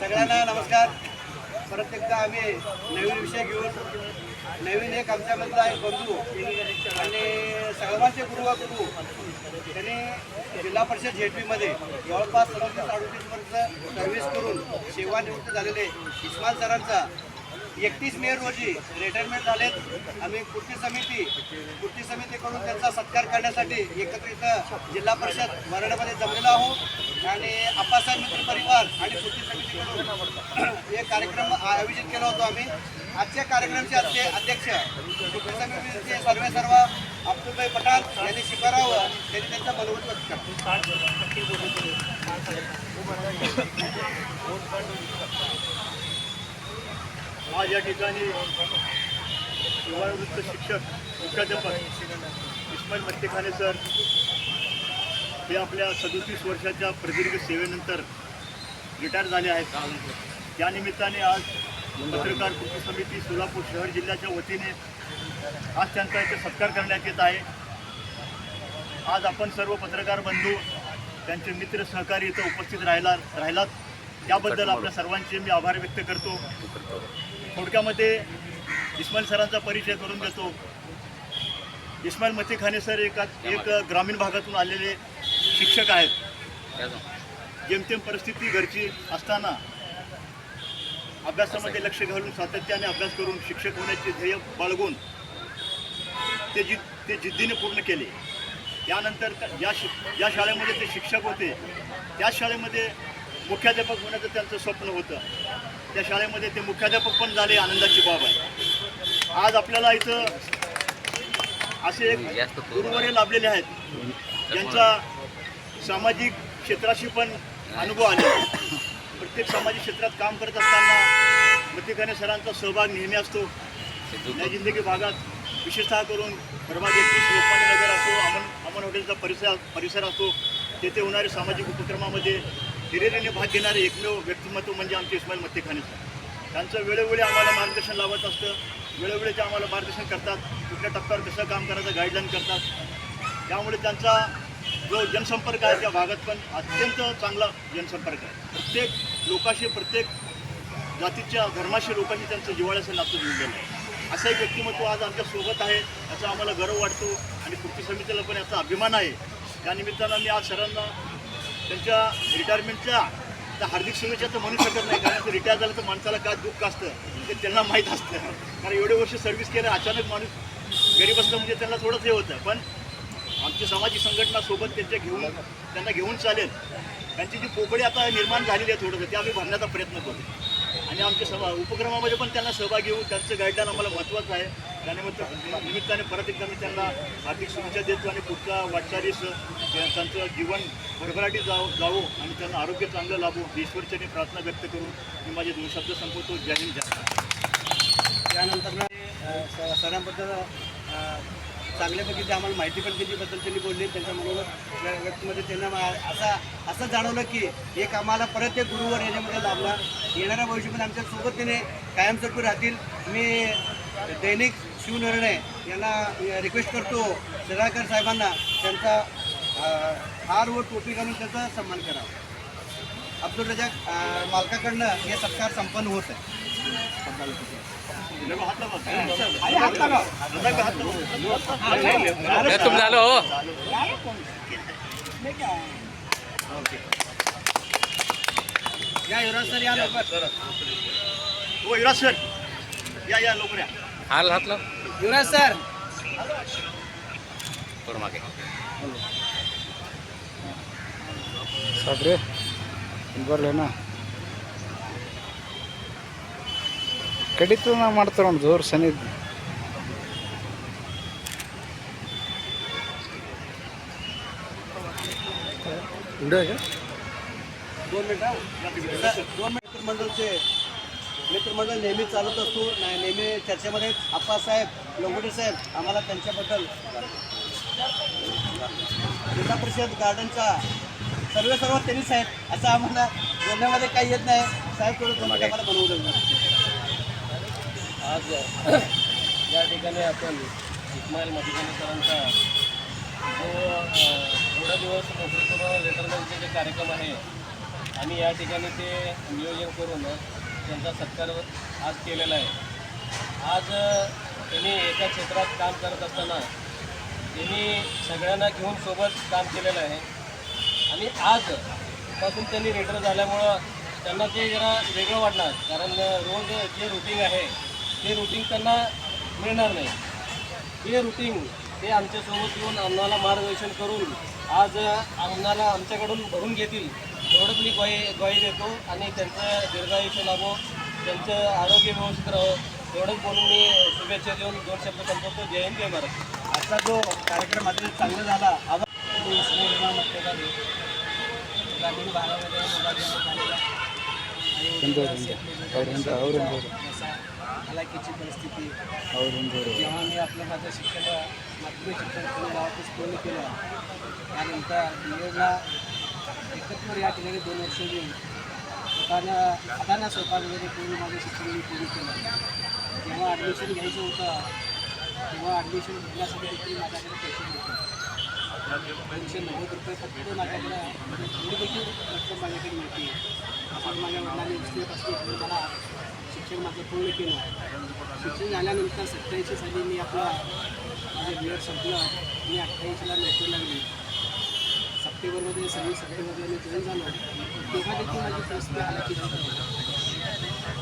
सगळ्यांना नमस्कार. परत एकदा आम्ही नवीन विषय घेऊन नवीन एक आमच्यामधला एक बंधू आणि सर्वांचे गुरु गुरु त्यांनी जिल्हा परिषद झेडपीमध्ये जवळपास सदतीस अडतीसपर्यंत सर्व्हिस करून सेवानिवृत्त झालेले इस्माल सरांचा एकतीस मे रोजी रिटायरमेंट झालेत. आम्ही कृती समिती कृती समितीकडून त्यांचा सत्कार करण्यासाठी एकत्रित जिल्हा परिषद वरडामध्ये जमलेलो आहोत. आणि आप्पासाहेब मित्र परिवार आणि कृती समितीकडून एक कार्यक्रम आयोजित केला होतो आम्ही. आजच्या कार्यक्रमाचे आजचे अध्यक्ष कृती समितीचे सर्वे सर्व अब्दुलभाई पठाण यांनी स्वीकारावं. त्यांनी त्यांचा मनोगत व्यक्त आज या ठिकाणी सेवानिवृत्त शिक्षक मुख्याध्यापक इस्माईल मत्तेखाने सर हे आपल्या सदोतीस वर्षाच्या प्रदीर्घ सेवेनंतर रिटायर झाले आहेत. त्यानिमित्ताने आज पत्रकार कृती समिती सोलापूर शहर जिल्ह्याच्या वतीने आज त्यांचा इथे सत्कार करण्यात येत आहे. आज आपण सर्व पत्रकार बंधू त्यांचे मित्र सहकारी इथं उपस्थित राहिला राहिलात. त्याबद्दल आपल्या सर्वांचे मी आभार व्यक्त करतो. थोडक्यामध्ये इस्माईल सरांचा परिचय करून देतो. इस्माईल मतीखाने सर एका एक ग्रामीण भागातून आलेले शिक्षक आहेत. जेमतेम परिस्थिती घरची असताना अभ्यासामध्ये लक्ष घालून सातत्याने अभ्यास करून शिक्षक होण्याचे ध्येय बाळगून ते जिद ते जिद्दीने पूर्ण केले. त्यानंतर त्या- ज्या शि ज्या शाळेमध्ये ते शिक्षक होते त्याच शाळेमध्ये मुख्याध्यापक होण्याचं त्यांचं स्वप्न होतं. त्या शाळेमध्ये ते मुख्याध्यापक पण झाले आनंदाची बाब आहे. आज आपल्याला इथं असे एक गुरुवर्य लाभलेले आहेत. ज्यांचा सामाजिक क्षेत्राशी पण अनुभव आले. प्रत्येक सामाजिक क्षेत्रात काम करत असताना प्रत्येकाने सरांचा सहभाग नेहमी असतो. या जिंदगी भागात विशेषतः करून प्रभाग एकवीस लोकमान्य नगर असो अमन अमन हॉटेलचा परिसर परिसर असतो तेथे होणारे सामाजिक उपक्रमामध्ये हिरिरीने भाग घेणारे एकमेव व्यक्तिमत्व म्हणजे आमचे इस्माईल मत्तेखाने साहेब त्यांचं वेळोवेळी आम्हाला मार्गदर्शन लावत असतं. वेळोवेळी ते आम्हाला मार्गदर्शन करतात. कुठल्या टप्प्यावर कसं काम करायचं गाईडलाईन करतात. त्यामुळे त्यांचा जो जनसंपर्क आहे त्या भागात पण अत्यंत चांगला जनसंपर्क आहे. प्रत्येक लोकाशी प्रत्येक जातीच्या धर्माशी लोकांशी त्यांचं जिवाळ्याचं नातं जुळलेलं आहे. असं एक व्यक्तिमत्व आज आमच्यासोबत आहे याचा आम्हाला गर्व वाटतो. आणि कृती समितीला पण याचा अभिमान आहे. त्यानिमित्तानं मी आज सरांना त्यांच्या रिटायरमेंटच्या त्या हार्दिक शुभेच्छा तर म्हणू शकत नाही. कारण रिटायर झालं तर माणसाला काय दुःख असतं? ते त्यांना माहीत असतं. कारण एवढे वर्ष सर्व्हिस केलं अचानक माणूस गरीब असतं म्हणजे त्यांना थोडंच हे होतं. पण आमची समाजी संघटना सोबत त्यांच्या घेऊन त्यांना घेऊन चालेल. त्यांची जी पोकळी आता निर्माण झालेली आहे थोडंसं ते आम्ही भरण्याचा प्रयत्न करतो आणि आमच्या सभा उपक्रमामध्ये पण त्यांना सहभागी होऊ त्यांचं गाईडलाईन आम्हाला महत्त्वाचं आहे. त्यानिमित्त निमित्ताने परत एकदा मी त्यांना हार्दिक शुभेच्छा देतो आणि पुढच्या वाटचालीस त्यांचं जीवन भरभराटी जाव जावो आणि त्यांना आरोग्य चांगलं लाभो ईश्वरचरणी प्रार्थना व्यक्त करून मी माझे दोन शब्द संपवतो. जय हिंद जय त्यानंतर सरांबद्दल चांगल्यापैकी ते आम्हाला माहिती पण दिलीबद्दल त्यांनी बोलले. त्यांच्या मनोगत व्यक्तीमध्ये त्यांना मा- असा असं जाणवलं की एक आम्हाला परत एक गुरुवर याच्यामध्ये लाभला. येणाऱ्या भविष्यामध्ये आमच्या सोबतीने त्याने कायमस्वरूपी राहतील. मी दैनिक शिवनिर्णय यांना रिक्वेस्ट करतो. सदाकर साहेबांना त्यांचा हार व टोपी घालून त्याचा सन्मान करावा अब्दुल रजाक अ, मालकाकडनं हे सत्कार संपन्न होत आहे लगा हात लावा. आणि हात लावा. लगा हात लावा. हे तुम झालं हो या युवराज सर या लवकर हो युवराज सर या या लवकर या हाल हात लाव युवराज सर मागे ಸಾಕ್ರಿ ಬರಲೇನ ಕಡಿತು ನಾವು ಮಾಡ್ತಾರ ಒಂದು ಜೋರು ಸನಿ दोन मिनिटं सर, दोन मित्रमंडळचे मित्रमंडळ नेहमी चालत असतो नाही नेहमी चर्चेमध्ये आप्पासाहेब लोंगोटे साहेब आम्हाला त्यांच्याबद्दल जिल्हा परिषद गार्डनचा सर्व सर्व त्यांनीच आहेत असं आम्हाला बोलण्यामध्ये काही येत नाही. साहेब थोडं तुम्हाला आम्हाला बनवलं आज या ठिकाणी आपण इस्माईल मदिखाने सरांचा जो थोडा दिवस नोकरी करून रिटायरमेंटचे जे कार्यक्रम आहे आणि या ठिकाणी ते नियोजन करून त्यांचा सत्कार आज केलेला आहे. आज त्यांनी एका क्षेत्रात काम करत असताना त्यांनी सगळ्यांना घेऊन सोबत काम केलेलं आहे. आणि आज पासून त्यांनी रिटायर झाल्यामुळं त्यांना ते जरा वेगळं वाटणार. कारण रोज जे रुटीन आहे ते रुटीन त्यांना मिळणार नाही. हे रुटीन ते आमच्यासोबत येऊन आम्हाला मार्गदर्शन करून आज आम्हाला आमच्याकडून भरून घेतील. एवढंच मी ग्वाही ग्वाही देतो आणि त्यांचं दीर्घायुष्य लाभो त्यांचं आरोग्य व्यवस्थित राहो. एवढंच बोलून मी शुभेच्छा देऊन दोन शब्द संपवतो. जय हिंद जय आजचा जो कार्यक्रम अतिशय चांगला झाला तेवीस मोजमा मतदान ग्रामीण भागामध्ये हालाकीची परिस्थिती जेव्हा मी आपलं माझं शिक्षण माध्यमिक शिक्षण पूर्ण गावातच पूर्ण केलं त्यानंतर योजना एकत्र या ठिकाणी दोन वर्ष घेऊन स्वतःनं अदाना स्वतःमध्ये पूर्ण माझं शिक्षण मी पूर्ण केलं जेव्हा ॲडमिशन घ्यायचं होतं तेव्हा ॲडमिशन घेण्यासाठी देखील माझ्याकडे पैसे नव्हते. दोनशे नव्वद रुपये फक्त माझ्याकडे म्हणजे देखील रक्कम माझ्याकडे मिळते आपण माझ्या वडिलांनी असल्यापासून मला शिक्षण माझं पूर्ण केलं शिक्षण झाल्यानंतर सत्याऐंशी साली मी आपलं माझं बी एड संपलं. मी अठ्ठ्याऐंशीला नोकरी लागली. सप्टेंबरमध्ये सव्वीस सप्टेंबरमध्ये मी जॉईन झालो. तेव्हा देखील माझी परिस्थिती आल्याची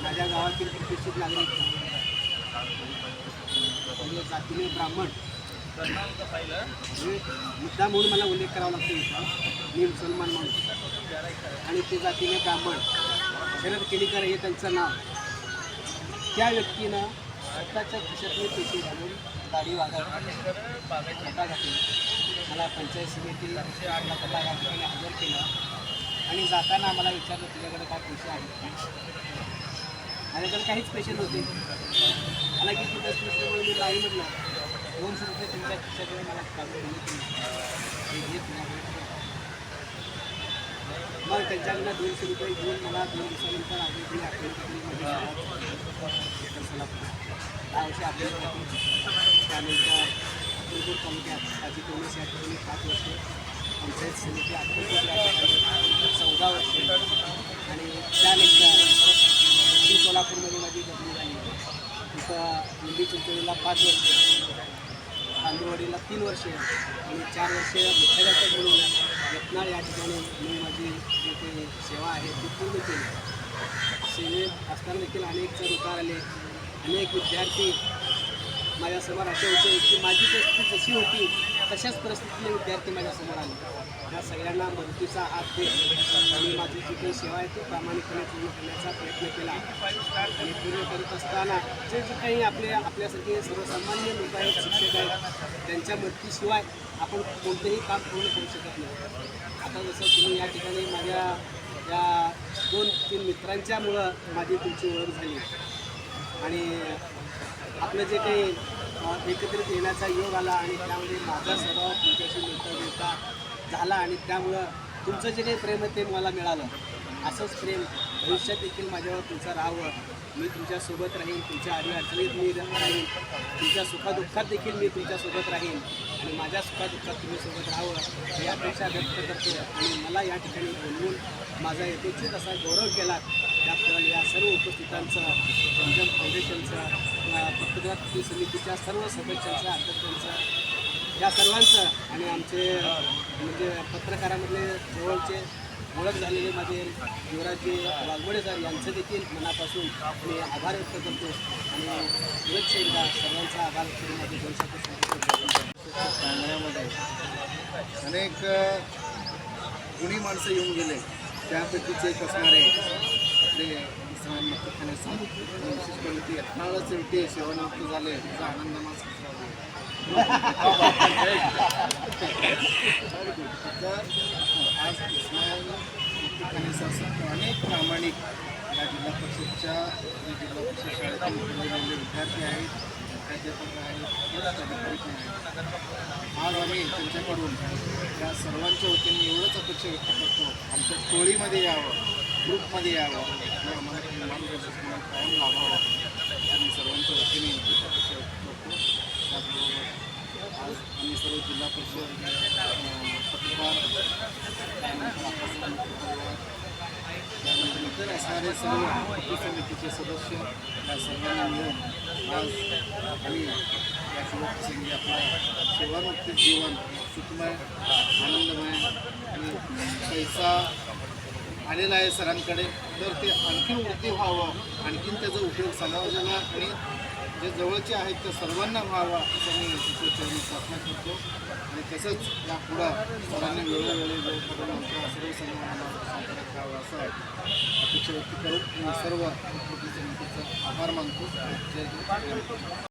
माझ्या गावातील प्रतिष्ठित नागरिक. म्हणजे जातीने ब्राह्मण. म्हणजे मुद्दा म्हणून मला उल्लेख करावा लागतो इथं. मी मुसलमान म्हणून आणि ते जातीने ब्राह्मण. शरद केलीकर हे त्यांचं नाव. त्या व्यक्तीनं स्वतःच्या खिशातले पैसे घालून गाडी वागा घातली. मला पंचायत समिती आपला कला या हजर केलं. आणि जाताना आम्हाला विचारलं तुझ्याकडे काय पैसे आहेत? माझ्याकडे काहीच पैसे नव्हते. मला किती तू असल्यामुळे मी नाही म्हटलं. दोनशे रुपये तुमच्या खिशाकडे मला काढून दिले तुम्ही. मग त्यांच्याकडनं दोनशे रुपये घेऊन मला दोन दिवसानंतर आपली ती आठवड्यामध्ये त्यानंतर अक्कलकोट तालुक्यात हाजी टोमस या ठिकाणी पाच वर्ष पंचायत समिती अक्कलकोट या ठिकाणी चौदा वर्ष. आणि त्यानंतर दक्षिण सोलापूरमध्ये माझी बदली झाली. तिथं मुंबई चिंचोलीला पाच वर्ष. तांदूरवाडीला तीन वर्षे आणि चार वर्ष मुख्याध्यापक म्हणून यत्नाळ या ठिकाणी मी माझी जी काही सेवा आहे ती पूर्ण केली. सेवेत असताना देखील अनेक चढ उतार आले. अनेक विद्यार्थी माझ्यासमोर असे होते की माझी परिस्थिती जशी होती तशाच परिस्थितीतले विद्यार्थी माझ्यासमोर आले. त्या सगळ्यांना मदतीचा हात देत आणि माझी जी काही सेवा आहे ती प्रामाणिकपणे पूर्ण करण्याचा प्रयत्न केला. आणि पूर्ण करत असताना जे जे काही आपले आपल्यासारखे सर्वसामान्य लोक आहेत शिक्षक आहेत त्यांच्या मदतीशिवाय आपण कोणतंही काम पूर्ण करू शकत नाही. आता जसं तुम्ही या ठिकाणी माझ्या या दोन तीन मित्रांच्यामुळं माझी तुमची ओळख झाली. आणि आपलं जे काही एकत्रित येण्याचा योग आला आणि त्यामध्ये माझा स्वभाव तुमच्याशी मिळता झाला आणि त्यामुळं तुमचं जे काही प्रेम आहे ते मला मिळालं. असंच प्रेम भविष्यात देखील माझ्यावर तुमचं राहावं. मी तुमच्यासोबत राहीन तुमच्या अडीअडचणीत मी राहीन. तुमच्या सुखादुःखात देखील मी तुमच्यासोबत राहीन. आणि माझ्या सुखादुःखात तुम्ही सोबत राहावं ही अपेक्षा व्यक्त करतो. आणि मला या ठिकाणी बोलवून माझा यथोचित असा गौरव केला त्याबद्दल या सर्व उपस्थितांचं रंजन फाउंडेशनचं अ, पत्रकार कृती समितीच्या सर्व सदस्यांचं अध्यक्षांचं या सर्वांचं आणि आमचे म्हणजे पत्रकारामधले जवळचे ओळख झालेले माझे युवराजजी वाघमोडे सर यांचं देखील मनापासून मी आभार व्यक्त करतो आणि पुरच सर्वांचा आभार करून माझे दोन सांगण्यामध्ये अनेक गुणी माणसं येऊन गेले. त्यापैकीच एक असणारे आपले इस्माईल मक्काने सांगितले. विशेष करून ते अठराळच विटे सेवानिवृत्त झाले त्याचा आनंद तर आज इस्माईल अनेक प्रामाणिक या जिल्हा परिषदच्या जिल्हा परिषद शाळेतील उतरलेले विद्यार्थी आहेत प्राध्यापक आहेत अधिकारी आहेत. आज आम्ही त्यांच्याकडून या सर्वांच्या वतीने एवढंच अपेक्षा व्यक्त करतो. आमच्या टोळीमध्ये यावं. ग्रुपमध्ये यावं मार्गदर्शन कायम लाभावं आम्ही सर्वांच्या वतीने त्याचबरोबर आज आम्ही सर्व जिल्हा परिषद पत्रकार त्यानंतर इतर असणारे सर्व समितीचे सदस्य या सर्वांना मिळून आज आम्ही या शुभप्रसंगी आपला सेवामुक्त जीवन सुखमय आनंदमय आणि पैसा आलेला आहे सरांकडे. तर ते आणखी वृद्धी व्हावं आणखीन त्याचा उपयोग समाजाला आणि जे जवळचे आहेत त्या सर्वांना व्हावा असं मी ईश्वरचरणी प्रार्थना करतो. आणि तसंच या पुढं सरांनी वेळोवेळी वेळ आमच्या सर्व सन्मानाला सहकार्य करावं असं अपेक्षा व्यक्त करून मी सर्व कृती आभार मानतो.